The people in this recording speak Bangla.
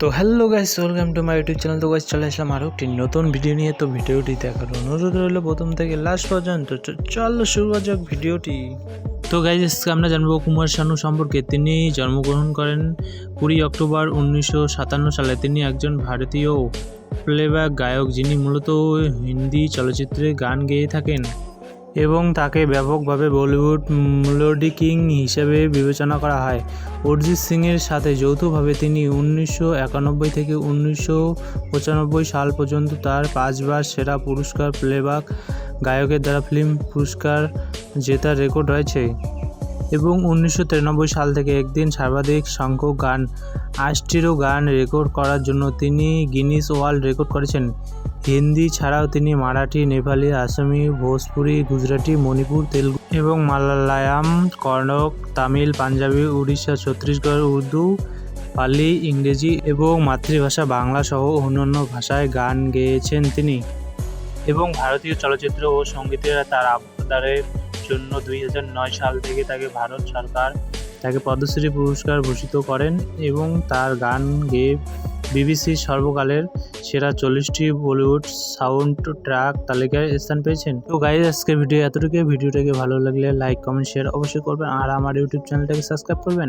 তো hello guys welcome to my YouTube channel তো গাইস চলে আসলাম আরও একটি নতুন ভিডিও নিয়ে। তো ভিডিওটি দেখার অনুরোধ রইল প্রথম থেকে লাস্ট পর্যন্ত। চলো শুরু করা যাক ভিডিওটি তো গাইজ আজকে আমরা জানব কুমার শানু সম্পর্কে। তিনি জন্মগ্রহণ করেন কুড়ি অক্টোবর উনিশশো সাতান্ন সালে। তিনি একজন ভারতীয় প্লেব্যাক গায়ক যিনি মূলত হিন্দি চলচ্চিত্রে গান গেয়ে থাকেন। এবং তাকে ব্যাপকভাবে বলিউড মেলোডি কিং হিসেবে বিবেচনা করা হয়। অরিজিৎ সিংয়ের সাথে যৌথভাবে তিনি উনিশশো একানব্বই থেকে উনিশশো পঁচানব্বই সাল পর্যন্ত তার পাঁচবার সেরা পুরস্কার প্লেব্যাক গায়কের দ্বারা ফিল্ম পুরস্কার জেতার রেকর্ড রয়েছে এবং উনিশশো তিরানব্বই সাল থেকে একদিন সর্বাধিক সংখ্যক গান, আটটিরও গান রেকর্ড করার জন্য তিনি গিনিস ওয়ার্ল্ড রেকর্ড করেছেন। হিন্দি ছাড়াও তিনি মারাঠি, নেপালি, আসামি, ভোজপুরি, গুজরাটি, মণিপুর, তেলুগু এবং মালায়ালাম, কর্ণক, তামিল, পাঞ্জাবি, উড়িষ্যা, ছত্তিশগড়, উর্দু, পালি, ইংরেজি এবং মাতৃভাষা বাংলা সহ অন্যান্য ভাষায় গান গেয়েছেন তিনি এবং ভারতীয় চলচ্চিত্র ও সঙ্গীতের তার আবদারের জন্য দুই সাল থেকে তাকে ভারত সরকার তাকে পদ্মশ্রী পুরস্কার ভূষিত করেন এবং তার গান গেয়ে বিবিসির সর্বকালের সেরা চল্লিশটি বলিউড সাউন্ড ট্র্যাক তালিকায় স্থান পেয়েছেন। তো গাইজ আজকে ভিডিও এতটুকু ভিডিওটাকে ভালো লাগলে লাইক কমেন্ট শেয়ার অবশ্যই করবেন। আর আমার ইউটিউব চ্যানেলটাকে সাবস্ক্রাইব করবেন।